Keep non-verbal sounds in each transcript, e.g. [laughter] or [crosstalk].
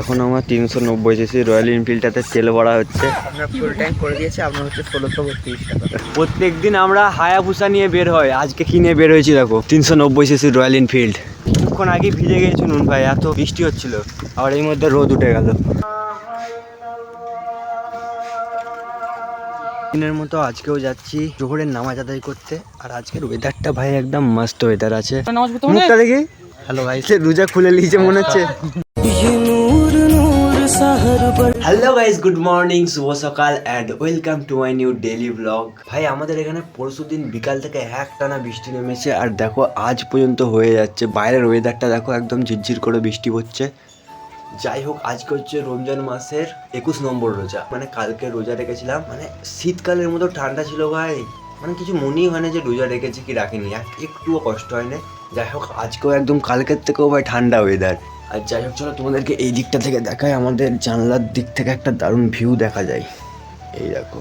এখন আমার তিনশো নব্বই সিসি রয়্যাল এনফিল্ডটাতে তেল ভরা হচ্ছে। আমরা ফুল ট্যাঙ্ক করে দিয়েছি আপনার হচ্ছে ষোলোশো বত্রিশ টাকা। প্রত্যেক দিন আমরা হায়াবুসা নিয়ে বের হয় আজকে কি নিয়ে বের হয়েছি দেখো তিনশো নব্বই সিসি রয়্যাল এনফিল্ড কিছুক্ষণ আগে ভিজে গিয়েছে নুন ভাই এত বৃষ্টি হচ্ছিল আবার এই মধ্যে রোদ উঠে গেল। দিনের মতো আজকেও যাচ্ছি জোহরের নামাজ আদায় করতে আর আজকের ওয়েদারটা ভাই একদম মস্ত ওয়েদার আছে। মুখটা দেখি? হ্যালো ভাই সে রোজা খুলে নিয়েছে মনে হচ্ছে। হ্যালো গাইস গুড মর্নিং শুভ সকাল and welcome to my new daily vlog ভাই, আমাদের এখানে পরশু দিন বিকাল থেকে এক টানা বৃষ্টি নেমেছে আর দেখো, আজ পর্যন্ত হয়ে যাচ্ছে। বাইরের ওয়েদারটা দেখো, একদম ঝিরঝির করে বৃষ্টি হচ্ছে। যাই হোক, আজকে হচ্ছে রমজান মাসের একুশ নম্বর রোজা। মানে কালকে রোজা রেখেছিলাম। মানে শীতকালের মতো ঠান্ডা ছিল ভাই। মানে কিছু মনেই হয় না যে রোজা রেখেছি কি রাখিনি। এক- একটুও কষ্ট হয় না যাই হোক, আজকেও একদম কালকের থেকেও ভাই ঠান্ডা ওয়েদার আর যাই হোক, চলো তোমাদেরকে এই দিকটা থেকে দেখায় আমাদের জানলার দিক থেকে একটা দারুণ ভিউ দেখা যায়। এই দেখো।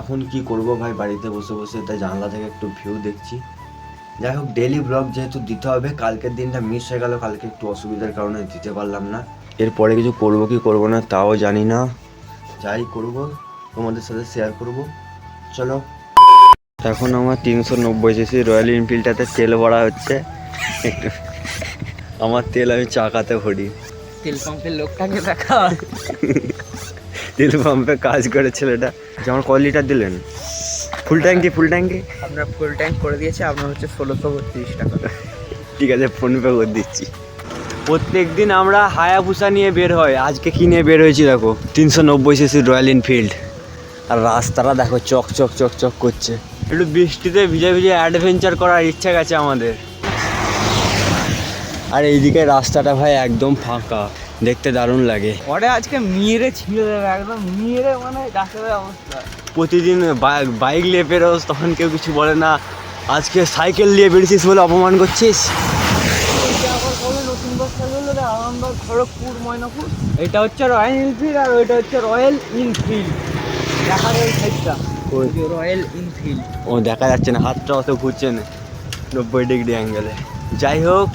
এখন কি করব ভাই? বাড়িতে বসে বসে তাই জানলা থেকে একটু ভিউ দেখছি। যাই হোক ডেলি ব্লগ যেহেতু দিতে হবে, কালকের দিনটা মিস হয়ে গেল, কালকে একটু অসুবিধার কারণে দিতে পারলাম না। এরপরে কিছু করব কি করব না, তাও জানি না। যাই করব, তোমাদের সাথে শেয়ার করব। চলো। এখন আমার তিনশো নব্বই সিসি রয়্যাল এনফিল্ডটাতে তেল ভরা হচ্ছে। আমার তেল আমি চাকাতে ভরি। তেল পাম্পের লোকটাকে দেখা। তেল পাম্পে কাজ করে ছেলেটা। যেমন ক লিটার দিলেন? ফুল ট্যাঙ্কি ফুল ট্যাঙ্কি? আমরা ফুল ট্যাঙ্ক করে দিয়েছি আপনার হচ্ছে ষোলোশো বত্রিশ টাকা। ঠিক আছে ফোনপে করে দিচ্ছি। প্রত্যেক দিন আমরা হায়াবুসা নিয়ে বের হয়। আজকে কি নিয়ে বের হয়েছি দেখো? তিনশো নব্বই সিসি রয়্যাল এনফিল্ড আর রাস্তাটা দেখো চক চক চক চক করছে। একটু বৃষ্টিতে ভিজে ভিজে অ্যাডভেঞ্চার করার ইচ্ছা গেছে আমাদের। আর এইদিকে রাস্তাটা ভাই একদম ফাঁকা। দেখতে দারুণ লাগে। পরে আজকে ছিঁড়ে দেবে একদম মেরে মানে ডাক্তারের অবস্থা। প্রতিদিন বাইক নিয়ে বেরোস তখন কেউ কিছু বলে না। আজকে সাইকেল নিয়ে বেরিয়েছিস বলে অপমান করছিস? আরামবাগ খড়গপুর ময়নাপুর। এটা হচ্ছে রয়্যাল এনফিল্ড আর ওইটা হচ্ছে রয়্যাল ইনফিল্ড দেখার ওই। সাইডটা। রয়্যাল ইনফিল্ড ও দেখা যাচ্ছে না হাতটা অত ঘুরছে না। নব্বই ডিগ্রি অ্যাঙ্গেলে যাই হোক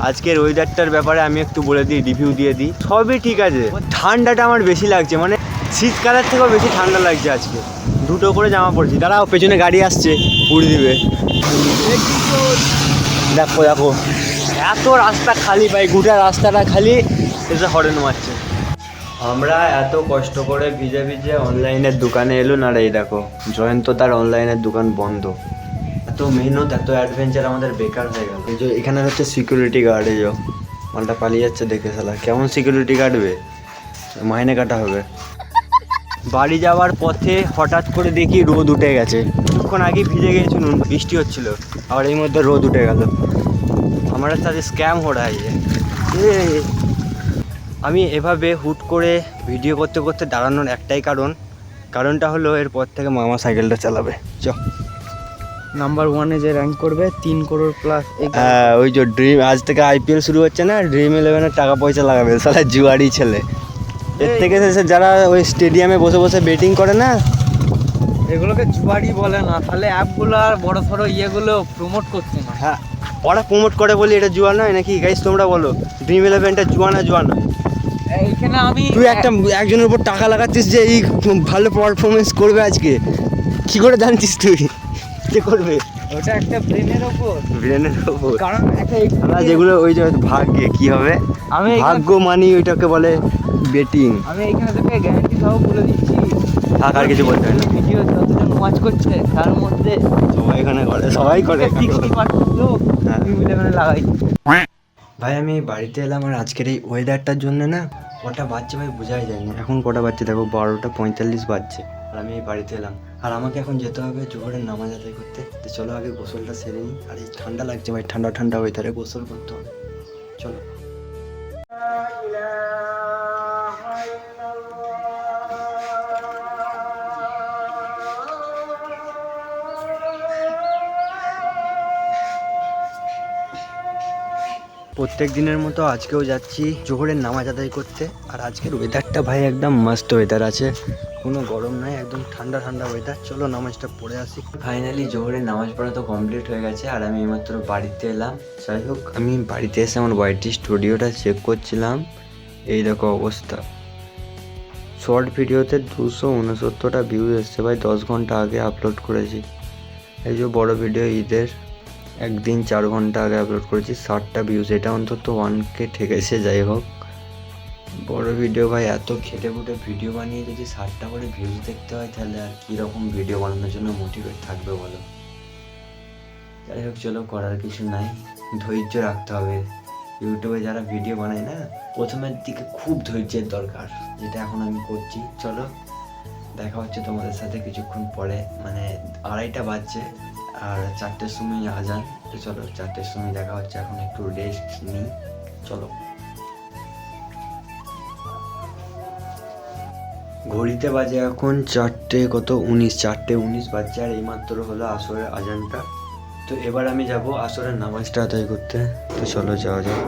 আজকের ওয়েদারটার ব্যাপারে আমি একটু বলে দিই রিভিউ দিয়ে দিই। সবই ঠিক আছে। ঠান্ডাটা আমার বেশি লাগছে মানে শীতকালের থেকেও বেশি ঠান্ডা লাগছে আজকে। দুটো করে জামা পড়ছি। দাঁড়াও, পেছনে গাড়ি আসছে উড়ে দিবে। দেখো দেখো। এত রাস্তা খালি পাই গোটা রাস্তাটা খালি এসে হরেন মারছে। আমরা এত কষ্ট করে ভিজে ভিজে অনলাইনের দোকানে এলো। না রে দেখো, জয়ন্ত তার অনলাইনের দোকান বন্ধ। এত মেহনত এত অ্যাডভেঞ্চার আমাদের বেকার হয়ে গেল। এই যে এখানে হচ্ছে সিকিউরিটি গার্ড এই মালটা পালিয়ে যাচ্ছে দেখে শালা, কেমন সিকিউরিটি গার্ডবে মাইনে কাটা হবে। বাড়ি যাওয়ার পথে হঠাৎ করে দেখি রোদ উঠে গেছে। কিছুক্ষণ আগে ভিজে গিয়েছিল, বৃষ্টি হচ্ছিল, আবার এই মধ্যে রোদ উঠে গেল। আমার সাথে স্ক্যাম হয়ে যায় আমি এভাবে হুট করে ভিডিও করতে করতে দাঁড়ানোর একটাই কারণ, কারণটা হলো এরপর থেকে মামা সাইকেলটা চালাবে। চ। নাম্বার ওয়ানে যে র্যাঙ্ক করবে তিন করোড় প্লাস হ্যাঁ ওই যে ড্রিম আজ থেকে আইপিএল শুরু হচ্ছে না ড্রিম ইলেভেনের টাকা পয়সা লাগাবে সালা জুয়ারি ছেলে। এর থেকে শেষে যারা ওই স্টেডিয়ামে বসে বসে বেটিং করে না এগুলোকে জুয়ারি বলে না তাহলে অ্যাপগুলো আর বড় সড়ো ইয়েগুলো প্রমোট করছে না। হ্যাঁ ওরা প্রমোট করে বলি এটা জুয়া নয় নাকি? গাইস তোমরা বলো ড্রিম ইলেভেনটা জুয়া না জুয়া না? এইখানে আমি তুই একটা একজনের উপর টাকা লাগাচ্ছিস যে এই ভালো পারফরমেন্স করবে আজকে। কি করে জানছিস তুই? কে করবে? ওটা একটা ব্রেনের ওপর। ব্রেনের উপর কারণ একটা আমরা যেগুলো ওই যে ভাগ্যে কি হবে? আমি ভাগ্য মানি ওইটাকে বলে বেটিং আমি এইখানে তোকে গ্যারান্টি সহ বলে দিচ্ছি। থাক আর কিছু বলতে হয় না। ভিডিও যতজন ওয়াচ করছে তার মধ্যে সবাই এখানে করে সবাই করে সিক্সটি পার্সেন্ট লোক হ্যাঁ। লাগাই। ভাই আমি বাড়িতে এলাম আর আজকের এই ওয়েদারটার জন্য না কটা বাজছে ভাই বোঝাই যায় না এখন কটা বাচ্চা দেখো বারোটা পঁয়তাল্লিশ বাজছে। আর আমি এই বাড়িতে এলাম। আর আমাকে এখন যেতে হবে জোহরের নামাজ আদায় করতে। তো চলো আগে গোসলটা সেরে নিই। আর এই ঠান্ডা লাগছে ভাই, ঠান্ডা ঠান্ডা ওয়েদারে গোসল করতে হবে। চলো। প্রত্যেক দিনের মতো আজকেও যাচ্ছি জোহরের নামাজ আদায় করতে। আর আজকের ওয়েদারটা ভাই একদম মাস্ত ওয়েদার আছে। কোনো গরম নাই, একদম ঠান্ডা ঠান্ডা ওয়েদার চলো নামাজটা পড়ে আসি। ফাইনালি জোহরের নামাজ পড়া তো কমপ্লিট হয়ে গেছে, আর আমি এইমাত্র বাড়িতে এলাম। যাই হোক, আমি বাড়িতে এসে আমার ওয়াইটি স্টুডিওটা চেক করছিলাম। এই দেখো অবস্থা। শর্ট ভিডিওতে দুশো উনসত্তরটা ভিউজ এসছে, ভাই দশ ঘণ্টা আগে আপলোড করেছি। এই যে বড় ভিডিও ঈদের, একদিন চার ঘণ্টা আগে আপলোড করেছি, ষাটটা ভিউজ এটা অন্তত ওয়ানকে ঠেকেছে, যাই হোক। বড় ভিডিও ভাই, এত খেটে খুটে ভিডিও বানিয়ে যদি ষাটটা করে ভিউজ দেখতে হয়, তাহলে আর কীরকম ভিডিও বানানোর জন্য মোটিভেট থাকবে বলো? যাই হোক, চলো, করার কিছু নাই। ধৈর্য রাখতে হবে। ইউটিউবে যারা ভিডিও বানায় না, প্রথমের দিকে খুব ধৈর্যের দরকার, যেটা এখন আমি করছি। চলো, দেখা হচ্ছে তোমাদের সাথে কিছুক্ষণ পরে। মানে আড়াইটা বাজছে, আর চারটের সময় আজান। তো চলো, চারটের সময় দেখা হচ্ছে, এখন একটু রেস্ট নিই। চলো। ঘড়িতে বাজে এখন চারটে কত উনিশ চারটে উনিশ বাজছে আর এইমাত্র হলো আসরের আজানটা। তো এবার আমি যাব আসরের নামাজটা আদায় করতে। তো চলো যাওয়া যাক।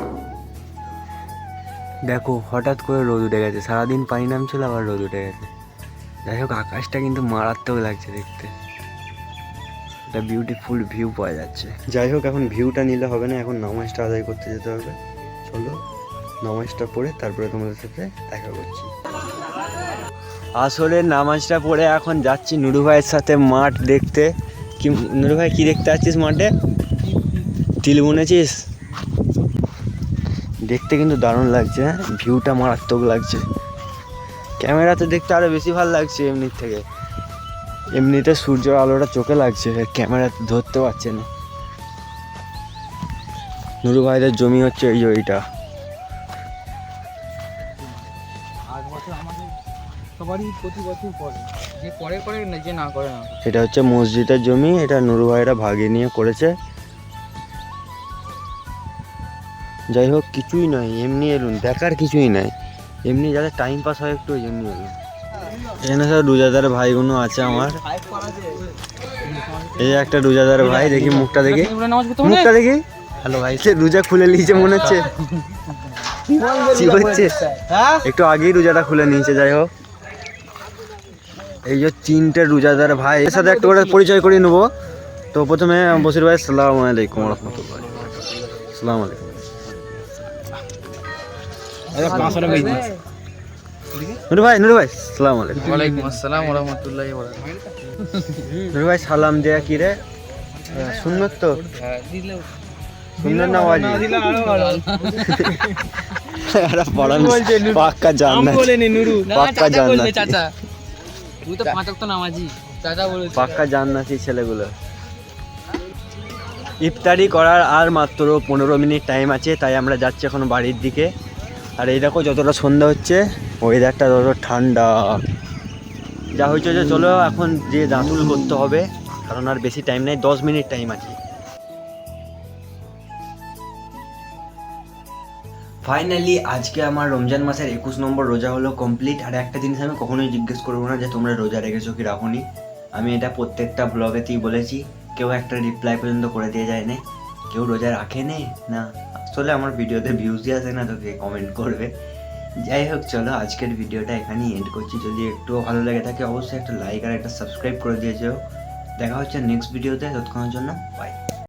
দেখো হঠাৎ করে রোদ উঠে গেছে। সারাদিন পানি নামছিল আবার রোদ উঠে গেছে। যাই হোক আকাশটা কিন্তু মারাত্মক লাগছে দেখতে। একটা বিউটিফুল ভিউ পাওয়া যাচ্ছে। যাই হোক এখন ভিউটা নিলে হবে না এখন নামাজটা আদায় করতে যেতে হবে। চলো। নামাজটা পড়ে তারপরে তোমাদের সাথে দেখা করছি। আসলে নামাজটা পড়ে এখন যাচ্ছি নুরু ভাইয়ের সাথে মাঠ দেখতে। কি, নুরু ভাই, কি দেখতে আসছিস মাঠে? তিল বুনেছিস? দেখতে কিন্তু দারুণ লাগছে হ্যাঁ? ভিউটা মারাত্মক লাগছে। ক্যামেরাতে দেখতে আরও বেশি ভালো লাগছে এমনির থেকে। এমনিতে সূর্যের আলোটা চোখে লাগছে, ক্যামেরাতে ধরতে পারছে না। নুরু ভাইদের জমি হচ্ছে এই ওইটা আট বছর আমাদের সবারই প্রতি বছর করে যে করে করে না যে না করে না। এটা হচ্ছে মসজিদের জমি এটা নুরু ভাইরা ভাগে নিয়ে করেছে। যাই হোক কিছুই নয় এমনি এলুন দেখার কিছুই নাই। এমনি যাতে টাইম পাস হয় একটু জন্য এলুন। এখানে সব রোজাদার ভাইগুলো আছে আমার। এই একটা রোজাদার ভাই দেখি মুখটা দেখি। মুখটা দেখি। হ্যালো ভাই সে রোজা খুলে নিয়েছে মনে হচ্ছে। একটু আগেই রোজাটা খুলে নিয়েছে যাই হোক। এই যে তিনটে রোজাদার ভাই এর সাথে একটু করে পরিচয় করিয়ে নেব। তো প্রথমে বসির ভাই সালাম আলাইকুম রহমতুল্লাহ। সালাম আলাইকুম। নুরু ভাই নুরু ভাই সালাম আলাইকুম। ওয়ালাইকুম আসসালাম ওয়া রাহমাতুল্লাহি ওয়া নুরু ভাই সালাম দেয়া কি রে? শুনবে তো? সুন্দর না আওয়াজ [laughs] আরে পড়ান পাক্কা জান্নাত। পাক্কা জান্নাত। চাচা। তুই তো পাঁচ ওয়াক্ত নামাজি। চাচা বলেছে। পাক্কা জান্নাতি ছেলেগুলো। ইফতারি করার আর মাত্র পনেরো মিনিট টাইম আছে তাই আমরা যাচ্ছি এখন বাড়ির দিকে। আর এই দেখো যতটা সন্ধ্যা হচ্ছে ওয়েদারটা তত ঠান্ডা। যা হয়েছে যে চলো এখন যে দাঁতুল করতে হবে কারণ আর বেশি টাইম নেই দশ মিনিট টাইম আছে। ফাইনালি আজকে আমার রমজান মাসের একুশ নম্বর রোজা হলো কমপ্লিট আর একটা জিনিস আমি কখনোই জিজ্ঞেস করব না যে তোমরা রোজা রেখেছো কি রাখোনি। আমি এটা প্রত্যেকটা ব্লগেতেই বলেছি, কেউ একটা রিপ্লাই পর্যন্ত করে দিয়ে যায় না। কেউ রোজা রাখে নে? আসলে আমার ভিডিওতে ভিউজই আসে না, তো কে কমেন্ট করবে? যাই হোক, চলো আজকের ভিডিওটা এখানেই এন্ড করছি। যদি একটুও ভালো লাগে থাকে, অবশ্যই একটা লাইক আর একটা সাবস্ক্রাইব করে দিয়েছ। দেখা হচ্ছে নেক্সট ভিডিওতে ততক্ষণের জন্য বাই